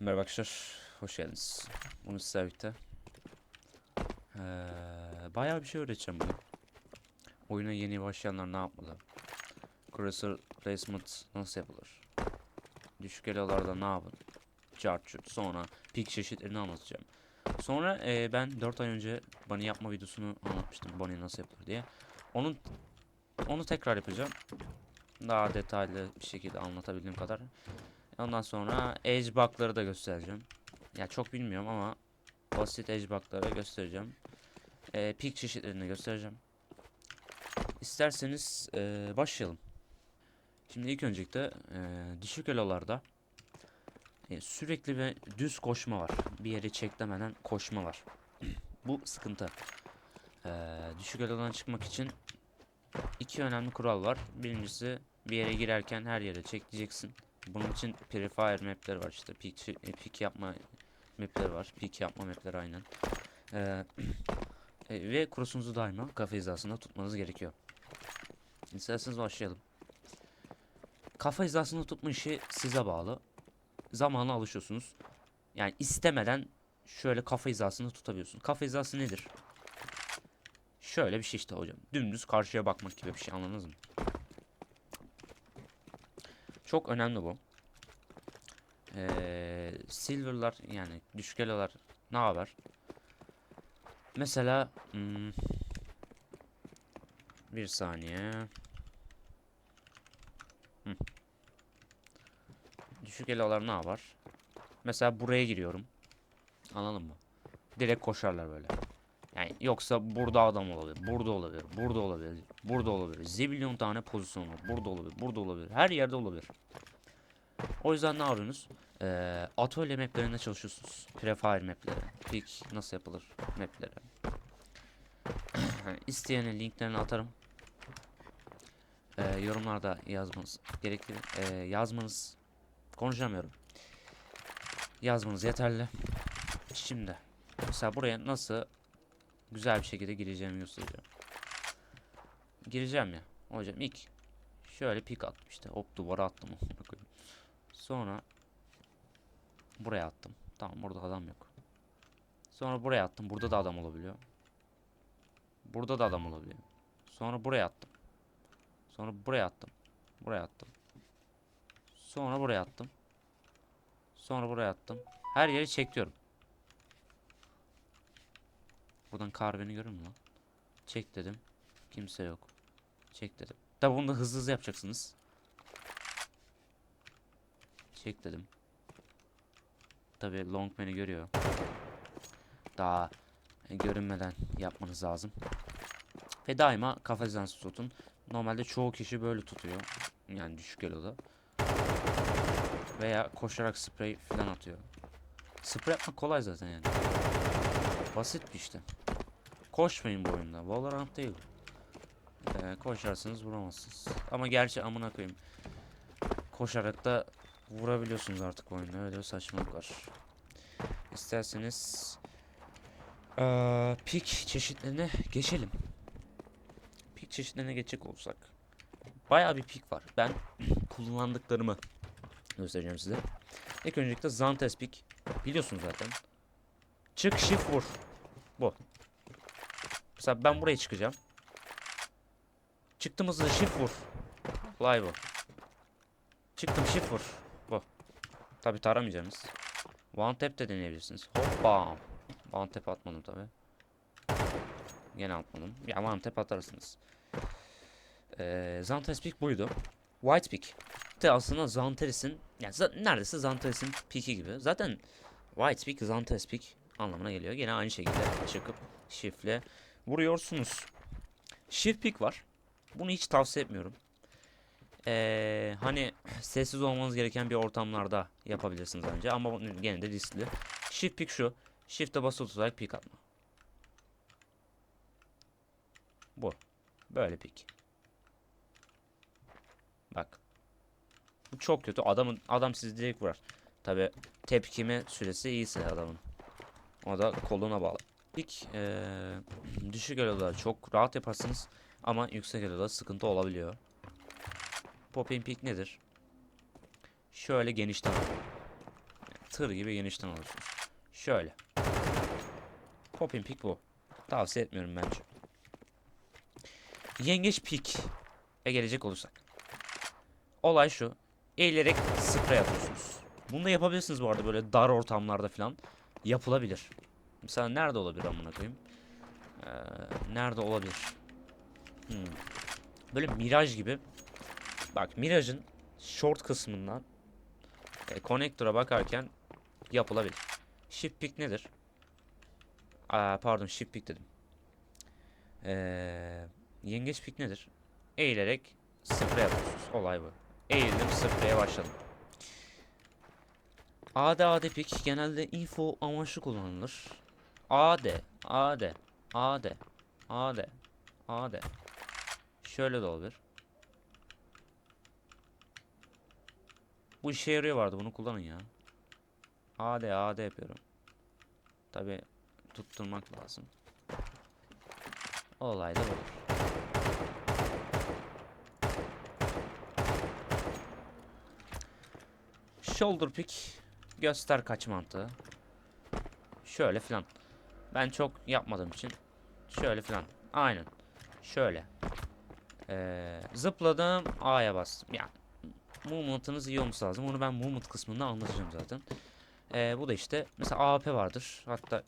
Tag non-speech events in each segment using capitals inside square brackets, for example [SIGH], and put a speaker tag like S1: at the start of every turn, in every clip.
S1: Merhaba arkadaşlar, hoş geldiniz. Bunu sizlerle birlikte. Ee, bayağı bir şey öğreteceğim bugün. Oyuna yeni başlayanlar ne yapmalı? Cursor placement nasıl yapılır? Düşük elolarda ne yapın? Chart chart. Sonra pik çeşitlerini anlatacağım. Sonra e, ben 4 ay önce bunny yapma videosunu anlatmıştım. Bunny nasıl yapılır diye. Onun onu tekrar yapacağım. Daha detaylı bir şekilde anlatabildiğim kadar. Ondan sonra edge bug'ları da göstereceğim. Ya çok bilmiyorum ama basit edge bug'ları göstereceğim. Ee, peak çeşitlerini göstereceğim. İsterseniz ee, başlayalım. Şimdi ilk öncelikle ee, düşük elolarda ee, sürekli ve düz koşma var. Bir yere çeklemeden koşma var. [CLEARS THROAT] Bu sıkıntı. Ee, düşük elodan çıkmak için iki önemli kural var. Birincisi bir yere girerken her yere çekleyeceksin. Bunun için Purifier mapleri var işte. Peak, e, peak yapma mapleri var. Peak yapma mapleri aynen. Ee, [CLEARS THROAT] e, ve kurusunuzu daima kafa hizasında tutmanız gerekiyor. İsterseniz başlayalım. Kafa hizasında tutma işi size bağlı. Zamanla alışıyorsunuz. Yani istemeden şöyle kafa hizasında tutabiliyorsunuz. Kafa hizası nedir? Şöyle bir şey işte hocam. Dümdüz karşıya bakmak gibi bir şey anladınız mı? Çok önemli bu. Ee, silver'lar yani düşük elolar ne haber? Mesela hmm, bir saniye. Düşük elolar ne haber? Mesela buraya giriyorum. Anladın mı? Direkt koşarlar böyle. Yani yoksa burada adam olabilir, burada olabilir, burada olabilir, burada olabilir. Zibilyon tane pozisyon var. Burada olabilir, burada olabilir. Her yerde olabilir. O yüzden ne yapıyorsunuz? Ee, atölye maplerinde çalışıyorsunuz. Prefire mapleri. Peak nasıl yapılır mapleri. [CLEARS THROAT] İsteyenin linklerini atarım. Ee, yorumlarda yazmanız gerekir. Ee, yazmanız konuşamıyorum. Yazmanız yeterli. Şimdi mesela buraya nasıl güzel bir şekilde gireceğimi göstereceğim. Gireceğim ya. Hocam ilk şöyle pik attım işte. Hop duvara attım. [LAUGHS] Sonra buraya attım. Tamam burada adam yok. Sonra buraya attım. Burada da adam olabiliyor. Burada da adam olabiliyor. Sonra buraya attım. Sonra buraya attım. Buraya attım. Sonra buraya attım. Sonra buraya attım. Her yeri çekiyorum. Buradan kar beni görür mü lan? Çek dedim. Kimse yok. Çek dedim. Tabi bunu da hızlı hızlı yapacaksınız. Çek dedim. Tabi long beni görüyor. Daha e, görünmeden yapmanız lazım. Ve daima hizansı tutun. Normalde çoğu kişi böyle tutuyor. Yani düşük eloda. Veya koşarak sprey falan atıyor. Sprey yapmak kolay zaten yani. Basit bir işte. Koşmayın bu oyunda. Valorant değil. Ee, koşarsanız vuramazsınız. Ama gerçi amına koyayım. Koşarak da vurabiliyorsunuz artık oyunda. Öyle bir saçmalık. İsterseniz eee pik çeşitlerine geçelim. Pik çeşitlerine geçecek olsak. Bayağı bir pik var. Ben [CLEARS THROAT] kullandıklarımı göstereceğim size. İlk öncelikle Zantes pik. Biliyorsunuz zaten. Çık shift vur. Bu. Mesela ben buraya çıkacağım. Çıktım hızlı shift vur. Olay bu. Çıktım shift vur. Bu. Tabi taramayacağınız. One tap de deneyebilirsiniz. Hoppa. One tap atmadım tabi. Gene atmadım. Ya one tap atarsınız. Ee, Zanteres pick buydu. White pick. De aslında Zanteres'in yani neredeyse Zanteres'in pick'i gibi. Zaten White pick Zanteres pick anlamına geliyor. Gene aynı şekilde çıkıp shift'le vuruyorsunuz. Shift pick var. Bunu hiç tavsiye etmiyorum. Ee, hani sessiz olmanız gereken bir ortamlarda yapabilirsiniz bence ama gene de riskli. Shift pick şu. Shift'e basılı tutarak pick atma. Bu. Böyle pick. Bak. Bu çok kötü. Adamın adam sizi direkt vurar. Tabi tepkime süresi iyiyse adamın. O da koluna bağlı. Pick ee, düşük eloda çok rahat yaparsınız ama yüksek eloda sıkıntı olabiliyor. Popping pick nedir? Şöyle genişten. tır gibi genişten alıyorsunuz. Şöyle. Popping pick bu. Tavsiye etmiyorum bence. Yengeç pik. E gelecek olursak. Olay şu. Eğilerek sprey atıyorsunuz. Bunu da yapabilirsiniz bu arada böyle dar ortamlarda falan. Yapılabilir. Mesela nerede olabilir amına koyayım? Ee, nerede olabilir? Hmm. Böyle Miraj gibi. Bak Miraj'ın short kısmından e, connector'a bakarken yapılabilir. Shift pick nedir? Aa, pardon shift pick dedim. Ee, yengeç pick nedir? Eğilerek sprey yapıyorsunuz. Olay bu. Eğildim spreye başladım. AD AD pick genelde info amaçlı kullanılır. AD AD AD AD AD Şöyle de olabilir. Bu işe yarıyor vardı bunu kullanın ya. AD AD yapıyorum. Tabi tutturmak lazım. Olay da bu. Shoulder pick göster kaç mantığı. Şöyle filan. Ben çok yapmadığım için şöyle filan. Aynen. Şöyle. Ee, zıpladım A'ya bastım. Yani movement'ınız iyi olması lazım. Onu ben movement kısmında anlatacağım zaten. Ee, bu da işte mesela AP vardır. Hatta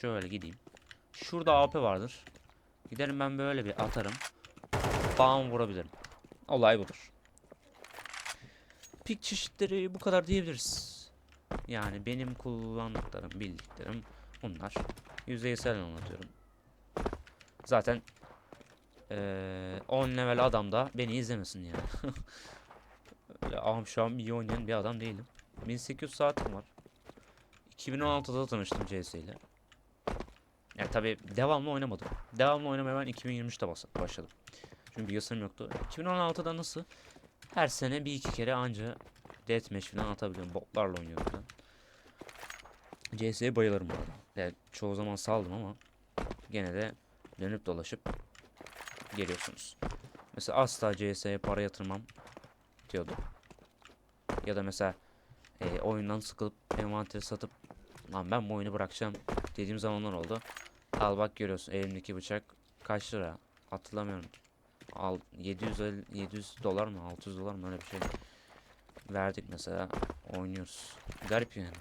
S1: şöyle gideyim. Şurada AP vardır. Giderim ben böyle bir atarım. Bam vurabilirim. Olay budur. Pik çeşitleri bu kadar diyebiliriz. Yani benim kullandıklarım, bildiklerim bunlar. Yüzeysel anlatıyorum. Zaten eee 10 level adam da beni izlemesin yani. [LAUGHS] Öyle ahım iyi oynayan bir adam değilim. 1800 saatim var. 2016'da tanıştım CS ile. Ya tabi devamlı oynamadım. Devamlı oynamaya ben 2023'te bas- başladım. Çünkü bilgisayarım yoktu. 2016'da nasıl? Her sene bir iki kere anca deathmatch falan atabiliyorum. Botlarla oynuyorum ben. CS'ye bayılırım bu arada. Yani çoğu zaman saldım ama gene de dönüp dolaşıp geliyorsunuz. Mesela asla CS'ye para yatırmam diyordu. Ya da mesela e, oyundan sıkılıp envanteri satıp lan ben bu oyunu bırakacağım dediğim zamanlar oldu. Al bak görüyorsun elimdeki bıçak kaç lira hatırlamıyorum. Al 750 700 dolar mı 600 dolar mı öyle bir şey verdik mesela oynuyoruz. Garip yani.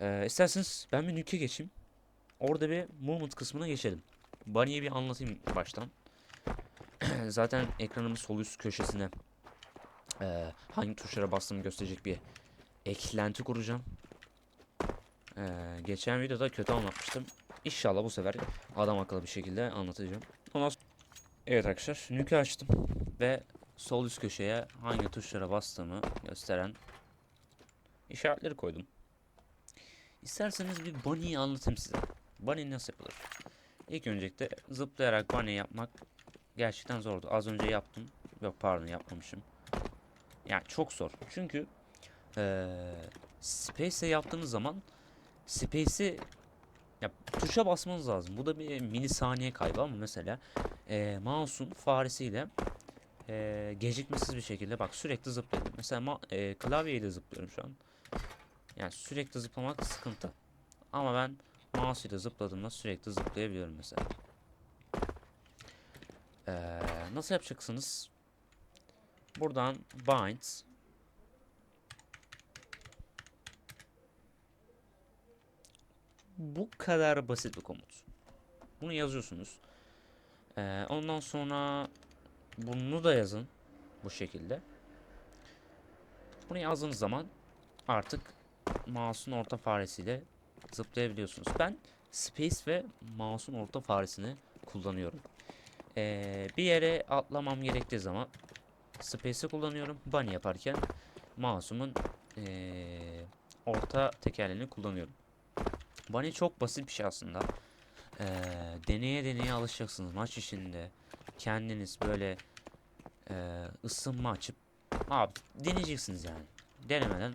S1: Ee, isterseniz ben bir nük'e geçeyim. Orada bir movement kısmına geçelim. Bunny'yi bir anlatayım baştan. [CLEARS THROAT] Zaten ekranımın sol üst köşesine eee, hangi tuşlara bastığımı gösterecek bir eklenti kuracağım. Eee, geçen videoda kötü anlatmıştım. İnşallah bu sefer adam akıllı bir şekilde anlatacağım. Ondan sonra... Evet arkadaşlar nük'ü açtım ve sol üst köşeye hangi tuşlara bastığımı gösteren işaretleri koydum. İsterseniz bir bunny'yi anlatayım size. Bunny nasıl yapılır? İlk öncelikle zıplayarak bunny yapmak gerçekten zordu. Az önce yaptım. Yok pardon yapmamışım. Yani çok zor. Çünkü eee Space'e yaptığınız zaman Space'i ya tuşa basmanız lazım. Bu da bir milisaniye kaybı ama mesela eee mouse'un faresiyle eee gecikmesiz bir şekilde bak sürekli zıplıyorum. Mesela eee, klavyeyle zıplıyorum şu an. Yani sürekli zıplamak sıkıntı. Ama ben mouse ile zıpladığımda sürekli zıplayabiliyorum mesela. Ee, nasıl yapacaksınız? Buradan bind Bu kadar basit bir komut. Bunu yazıyorsunuz. Ee, ondan sonra bunu da yazın bu şekilde. Bunu yazdığınız zaman artık mouse'un orta faresiyle zıplayabiliyorsunuz. Ben space ve mouse'un orta faresini kullanıyorum. Ee, bir yere atlamam gerektiği zaman space'i kullanıyorum. Bunny yaparken mouse'umun ee, orta tekerleğini kullanıyorum. Bunny çok basit bir şey aslında. Ee, deneye deneye alışacaksınız maç içinde. Kendiniz böyle ee, ısınma açıp abi deneyeceksiniz yani. Denemeden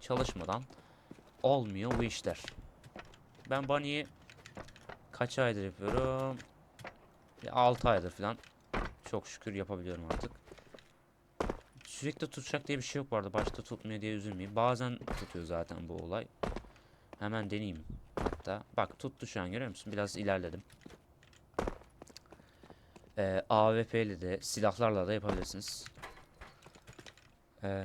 S1: çalışmadan olmuyor bu işler. Ben Bunny'i kaç aydır yapıyorum? 6 aydır falan. Çok şükür yapabiliyorum artık. sürekli tutacak diye bir şey yok arada. Başta tutmuyor diye üzülmeyin. Bazen tutuyor zaten bu olay. Hemen deneyeyim. Hatta bak tuttu şu an görüyor musun? Biraz ilerledim. Ee, AWP ile de silahlarla da yapabilirsiniz. Ee,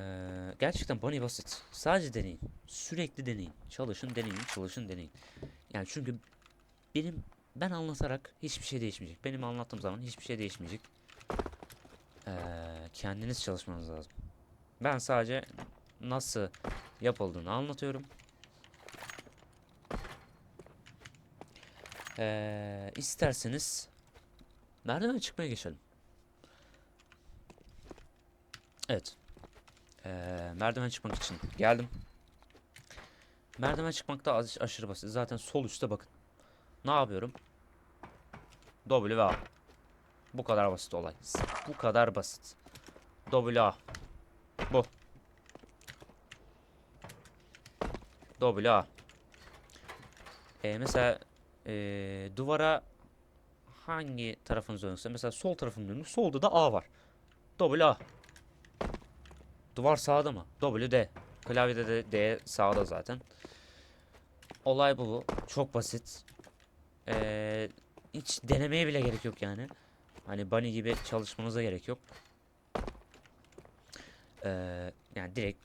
S1: gerçekten bunny basit. Sadece deneyin. Sürekli deneyin. Çalışın deneyin. Çalışın deneyin. Yani çünkü benim ben anlatarak hiçbir şey değişmeyecek. Benim anlattığım zaman hiçbir şey değişmeyecek. Ee, kendiniz çalışmanız lazım. Ben sadece nasıl yapıldığını anlatıyorum. Ee, isterseniz merdiven çıkmaya geçelim. Evet. Ee, merdiven çıkmak için geldim. Merdiven çıkmak da aş- aşırı basit. Zaten sol üstte bakın. Ne yapıyorum? W A. Bu kadar basit olay. Bu kadar basit. W A. Bu. W A. Ee, mesela ee, duvara hangi tarafınız dönükse mesela sol tarafım dönük. Solda da A var. W A. Duvar sağda mı? W D. Klavyede de D sağda zaten. Olay bu. Çok basit. Ee, hiç denemeye bile gerek yok yani. Hani bunny gibi çalışmanıza gerek yok. Ee, yani direkt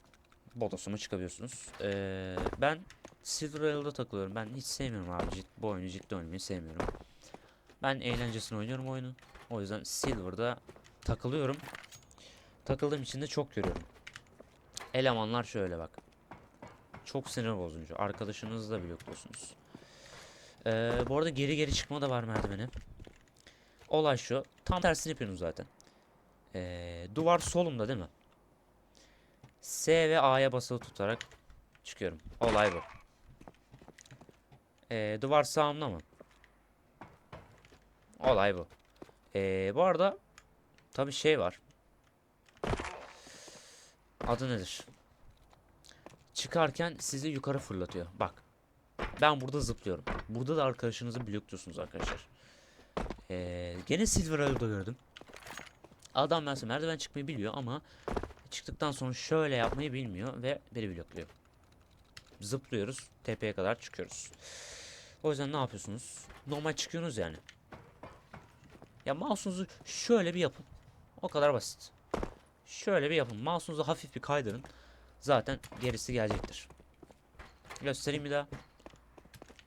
S1: bodosuma çıkabiliyorsunuz. Ee, ben Silver Rail'da takılıyorum. Ben hiç sevmiyorum abi. Cid, bu oyunu ciddi oynamayı sevmiyorum. Ben eğlencesine oynuyorum oyunu. O yüzden Silver'da takılıyorum. Takıldığım için de çok görüyorum. Elemanlar şöyle bak. Çok sinir bozucu. Arkadaşınızla blokluyorsunuz. Ee, bu arada geri geri çıkma da var merdivene. Olay şu. Tam tersini yapıyorsunuz zaten. Ee, duvar solumda değil mi? S ve A'ya basılı tutarak çıkıyorum. Olay bu. Ee, duvar sağımda mı? Olay bu. Ee, bu arada tabi şey var. Adı nedir? Çıkarken sizi yukarı fırlatıyor. Bak. Ben burada zıplıyorum. Burada da arkadaşınızı blokluyorsunuz arkadaşlar. Ee, gene Silver Arrow'da gördüm. Adam mesela merdiven çıkmayı biliyor ama çıktıktan sonra şöyle yapmayı bilmiyor ve beni blokluyor. Zıplıyoruz. Tepeye kadar çıkıyoruz. O yüzden ne yapıyorsunuz? Normal çıkıyorsunuz yani. Ya mouse'unuzu şöyle bir yapın. O kadar basit. Şöyle bir yapın. Mouse'unuzu hafif bir kaydırın. Zaten gerisi gelecektir. Göstereyim bir daha.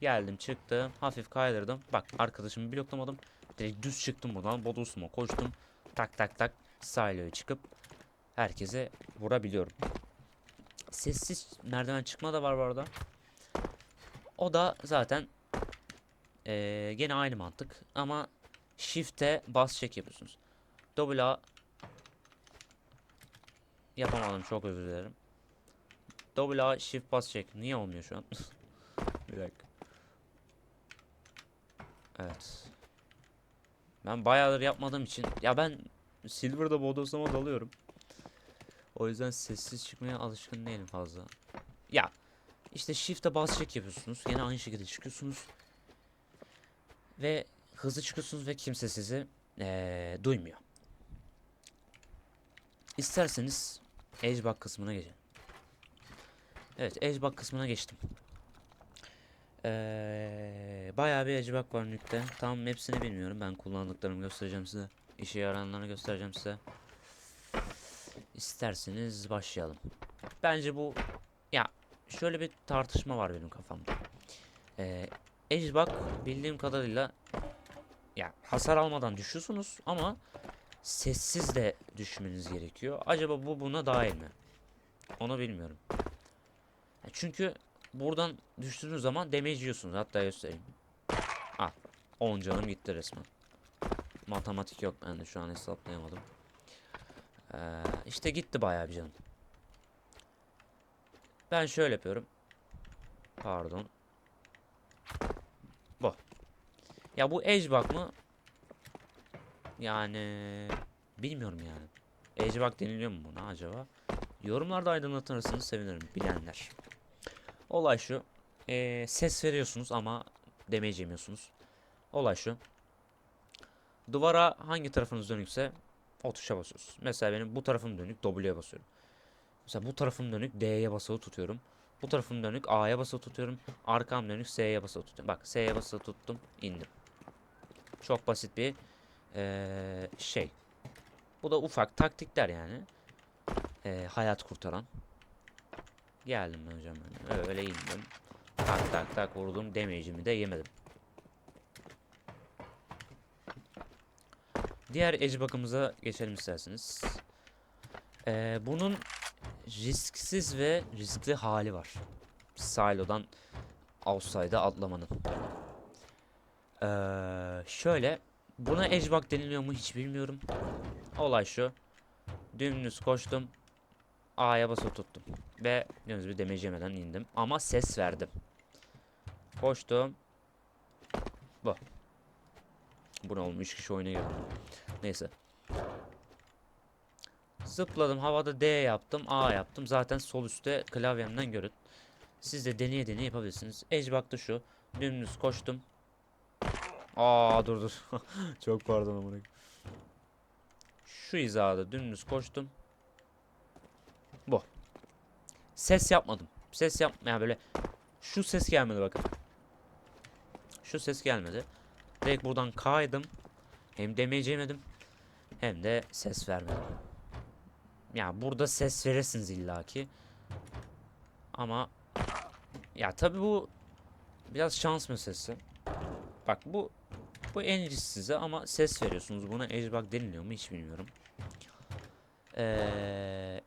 S1: Geldim çıktım. Hafif kaydırdım. Bak arkadaşımı bloklamadım. Direkt düz çıktım buradan. Bodosuma koştum. Tak tak tak. Silo'ya çıkıp herkese vurabiliyorum. Sessiz merdiven çıkma da var bu arada. O da zaten eee, gene aynı mantık ama shift'e bas çek yapıyorsunuz. Double A yapamadım çok özür dilerim. Double A shift bas çek. Niye olmuyor şu an? [LAUGHS] Bir dakika. Evet. Ben bayağıdır yapmadığım için ya ben Silver'da bodoslama dalıyorum. O yüzden sessiz çıkmaya alışkın değilim fazla. Ya işte shift'e bas çek yapıyorsunuz. Yine aynı şekilde çıkıyorsunuz. Ve hızlı çıkıyorsunuz ve kimse sizi eee, duymuyor. İsterseniz Edge bug kısmına geçelim. Evet Edge bug kısmına geçtim. Ee, bayağı bir Edge bug var nükte. Tam hepsini bilmiyorum. Ben kullandıklarımı göstereceğim size. İşe yarayanlarını göstereceğim size. İsterseniz başlayalım. Bence bu ya şöyle bir tartışma var benim kafamda. Ee, Edge bug bildiğim kadarıyla ya hasar almadan düşüyorsunuz ama sessiz de düşmeniz gerekiyor. Acaba bu buna dahil mi? Onu bilmiyorum. Çünkü buradan düştüğünüz zaman damage yiyorsunuz. Hatta göstereyim. Ah, 10 canım gitti resmen. Matematik yok bende şu an hesaplayamadım. Ee, işte gitti bayağı bir canım. Ben şöyle yapıyorum. Pardon. Bu. Ya bu edge bug mı? Yani bilmiyorum yani. Edge bug deniliyor mu buna acaba? Yorumlarda aydınlatırsanız sevinirim bilenler. Olay şu. ee, ses veriyorsunuz ama damage yemiyorsunuz. Olay şu. Duvara hangi tarafınız dönükse O tuşa basıyoruz. Mesela benim bu tarafım dönük W'ye basıyorum. Mesela bu tarafım dönük D'ye basılı tutuyorum. Bu tarafım dönük A'ya basılı tutuyorum. Arkam dönük S'ye basılı tutuyorum. Bak S'ye basılı tuttum indim. Çok basit bir eee, şey. Bu da ufak taktikler yani. Eee, hayat kurtaran. Geldim ben hocam ben. Öyle indim. Tak tak tak vurdum. Damage'imi de yemedim. Diğer edge bakımıza geçelim isterseniz. Ee, bunun risksiz ve riskli hali var. Silo'dan outside'a atlamanın. Ee, şöyle buna edge bug deniliyor mu hiç bilmiyorum. Olay şu. Dümdüz koştum. A'ya basılı tuttum. Ve gördüğünüz gibi damage yemeden indim. Ama ses verdim. Koştum. Bu. Bu ne oğlum 3 kişi oyuna girdi. Neyse. Zıpladım havada D yaptım A yaptım. Zaten sol üstte klavyemden görün. Siz de deneye deneye yapabilirsiniz. Edge baktı şu. Dümdüz koştum. Aa dur dur. [LAUGHS] Çok pardon amına. Şu hizada dümdüz koştum. Bu. Ses yapmadım. Ses yap yani böyle şu ses gelmedi bakın. Şu ses gelmedi. Direkt buradan kaydım. Hem damage yemedim hem de ses vermedim. Ya burada ses verirsiniz illaki. Ama ya tabi bu biraz şans meselesi. Bak bu bu en risksizi ama ses veriyorsunuz. Buna edgebug deniliyor mu hiç bilmiyorum. Ee,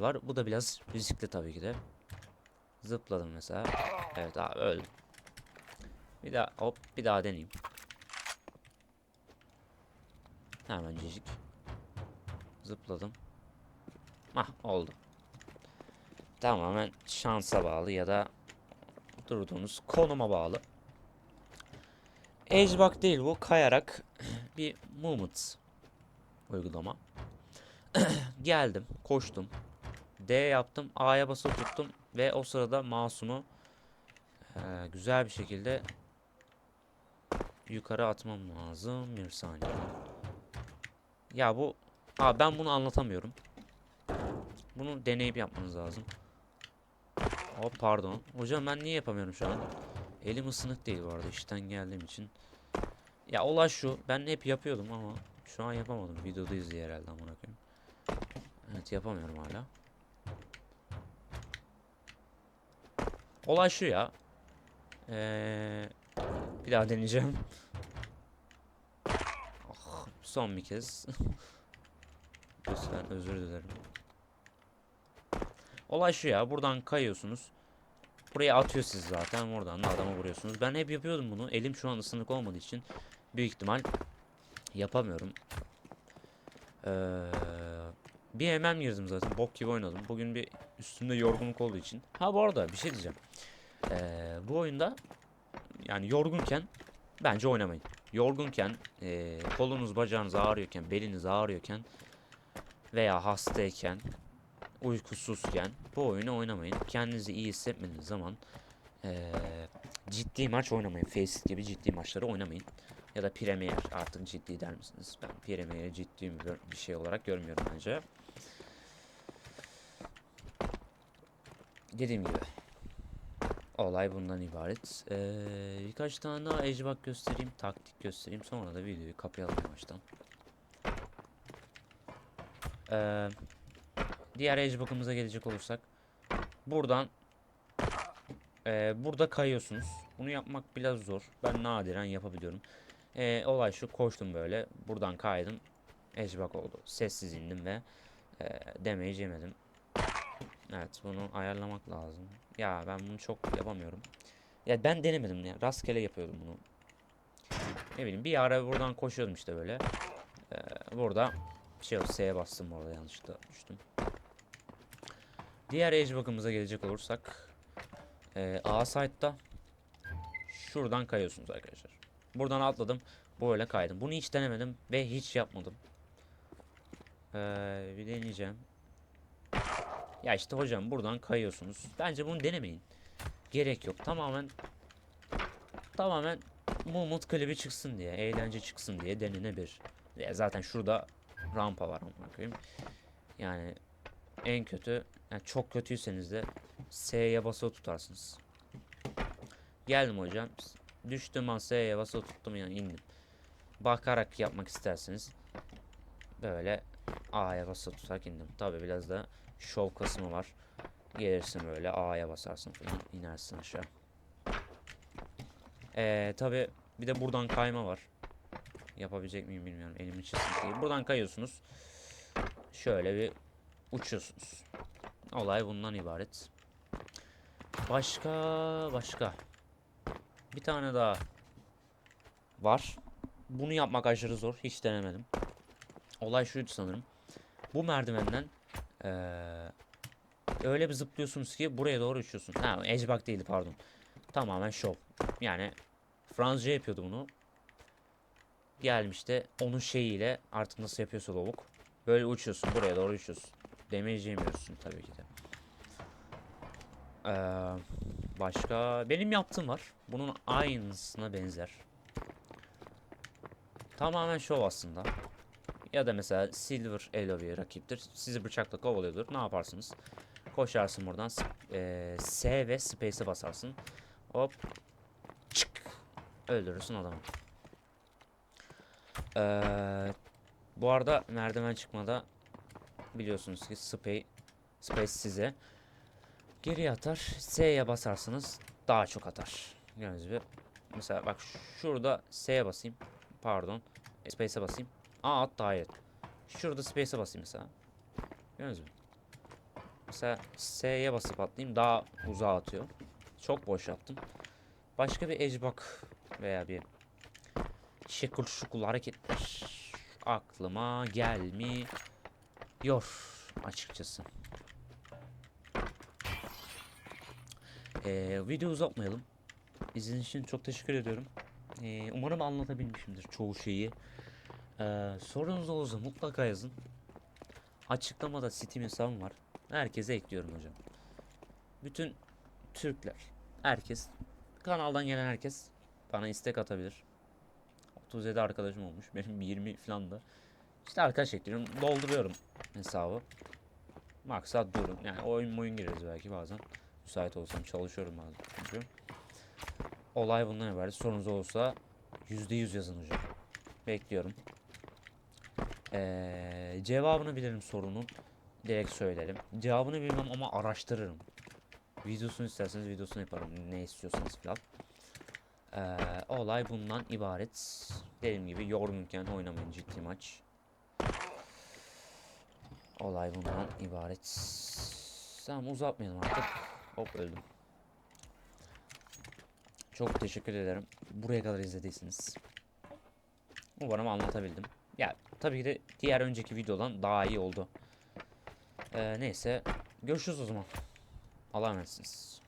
S1: var. Bu da biraz riskli tabii ki de. Zıpladım mesela. Evet abi öldüm. Bir daha hop bir daha deneyeyim. Hemencecik. Zıpladım. Hah oldu. Tamamen şansa bağlı ya da durduğunuz konuma bağlı. Edge bug değil bu. Kayarak [CLEARS THROAT] bir movement uygulama. [CLEARS THROAT] Geldim, koştum. D yaptım, A'ya basılı tuttum ve o sırada mouse'umu eee, güzel bir şekilde yukarı atmam lazım. Bir saniye. Ya bu Aa, ben bunu anlatamıyorum. Bunu deneyip yapmanız lazım. Hop pardon. Hocam ben niye yapamıyorum şu an? Elim ısınık değil bu arada işten geldiğim için. Ya olay şu. Ben hep yapıyordum ama şu an yapamadım. Videodayız diye herhalde amına koyayım. Evet yapamıyorum hala. Olay şu ya. Ee, bir daha deneyeceğim. Ah, son bir kez. [LAUGHS] Lütfen özür dilerim. Olay şu ya. Buradan kayıyorsunuz. Buraya atıyor siz zaten. Oradan da adamı vuruyorsunuz. Ben hep yapıyordum bunu. Elim şu an ısınık olmadığı için büyük ihtimal yapamıyorum. Ee, bir hemen girdim zaten. Bok gibi oynadım. Bugün bir üstümde yorgunluk olduğu için. Ha bu arada bir şey diyeceğim. Ee, bu oyunda yani yorgunken bence oynamayın. Yorgunken, ee, kolunuz bacağınız ağrıyorken, beliniz ağrıyorken veya hastayken, uykusuzken bu oyunu oynamayın. Kendinizi iyi hissetmediğiniz zaman eee, ciddi maç oynamayın. Faceit gibi ciddi maçları oynamayın. Ya da Premier artık ciddi der misiniz? Ben Premier'i ciddi bir, şey olarak görmüyorum bence. Dediğim gibi. Olay bundan ibaret. Eee, birkaç tane daha ecbak göstereyim, taktik göstereyim. Sonra da videoyu kapayalım baştan. Eee diğer edge bakımıza gelecek olursak buradan eee, burada kayıyorsunuz. Bunu yapmak biraz zor. Ben nadiren yapabiliyorum. Eee, olay şu koştum böyle. Buradan kaydım. Edge bug oldu. Sessiz indim ve eee damage yemedim. Evet bunu ayarlamak lazım. Ya ben bunu çok yapamıyorum. Ya ben denemedim ya. Rastgele yapıyordum bunu. Ne bileyim bir ara buradan koşuyordum işte böyle. Eee, burada şey. S'ye bastım orada yanlışlıkla düştüm. Diğer edge bakımıza gelecek olursak eee A site'da şuradan kayıyorsunuz arkadaşlar. Buradan atladım. Böyle kaydım. Bunu hiç denemedim ve hiç yapmadım. Eee, bir deneyeceğim. Ya işte hocam buradan kayıyorsunuz. Bence bunu denemeyin. Gerek yok. Tamamen tamamen movement klibi çıksın diye, eğlence çıksın diye denenebilir. Ya zaten şurada rampa var koyayım. Yani en kötü yani çok kötüyseniz de S'ye basılı tutarsınız. Geldim hocam. Düştüm an S'ye basılı tuttum yani indim. Bakarak yapmak isterseniz böyle A'ya basılı tutarak indim. Tabi biraz da şov kısmı var. Gelirsin böyle A'ya basarsın falan inersin aşağı. Ee, tabi bir de buradan kayma var. Yapabilecek miyim bilmiyorum. Elim hiç ısınık değil. Buradan kayıyorsunuz. Şöyle bir uçuyorsunuz. Olay bundan ibaret. Başka başka. Bir tane daha var. Bunu yapmak aşırı zor. Hiç denemedim. Olay şuydu sanırım. Bu merdivenden eee, öyle bir zıplıyorsunuz ki buraya doğru uçuyorsun. Ha, edgebug değildi pardon. Tamamen şov. Yani Fransızca yapıyordu bunu. Gelmiş de onun şeyiyle artık nasıl yapıyorsa lavuk. Böyle uçuyorsun buraya doğru uçuyorsun. Damage yemiyorsun tabii ki de. Ee, başka benim yaptığım var. Bunun aynısına benzer. Tamamen şov aslında. Ya da mesela Silver Elo bir rakiptir. Sizi bıçakla kovalıyordur. Ne yaparsınız? Koşarsın buradan. eee, S ve Space'e basarsın. Hop. Çık. Öldürürsün adamı. Eee, bu arada merdiven çıkmada biliyorsunuz ki Space, Space size geri atar. S'ye basarsınız daha çok atar. Gördüğünüz gibi. Mesela bak şurada S'ye basayım. Pardon. Space'e basayım. Aa at daha iyi. Şurada Space'e basayım mesela. Gördünüz mü? Mesela S'ye basıp atlayayım daha uzağa atıyor. Çok boş yaptım. Başka bir edgebug veya bir şekil şukul hareketler aklıma gelmiyor açıkçası. Ee, video uzatmayalım. İzlediğiniz için çok teşekkür ediyorum. Ee, umarım anlatabilmişimdir çoğu şeyi. Ee, sorunuz olursa mutlaka yazın. Açıklamada Steam hesabım var. Herkese ekliyorum hocam. Bütün Türkler, herkes, kanaldan gelen herkes bana istek atabilir. 37 arkadaşım olmuş. Benim 20 falan da. İşte arkadaş ekliyorum. Dolduruyorum hesabı. Maksat durun. Yani oyun oyun gireriz belki bazen. Müsait olsam çalışıyorum bazen çünkü. Olay bundan ibaret. Sorunuz olursa %100 yazın hocam. Bekliyorum. Ee, cevabını bilirim sorunun. Direkt söylerim. Cevabını bilmem ama araştırırım. Videosunu isterseniz videosunu yaparım. Ne istiyorsanız falan. Ee, olay bundan ibaret. Dediğim gibi yorgunken oynamayın ciddi maç. Olay bundan ibaret. Tamam uzatmayalım artık. Hop öldüm. Çok teşekkür ederim. Buraya kadar izlediyseniz. Umarım anlatabildim. Ya tabii ki de diğer önceki videodan daha iyi oldu. Ee, neyse. Görüşürüz o zaman. Allah'a emanetsiniz.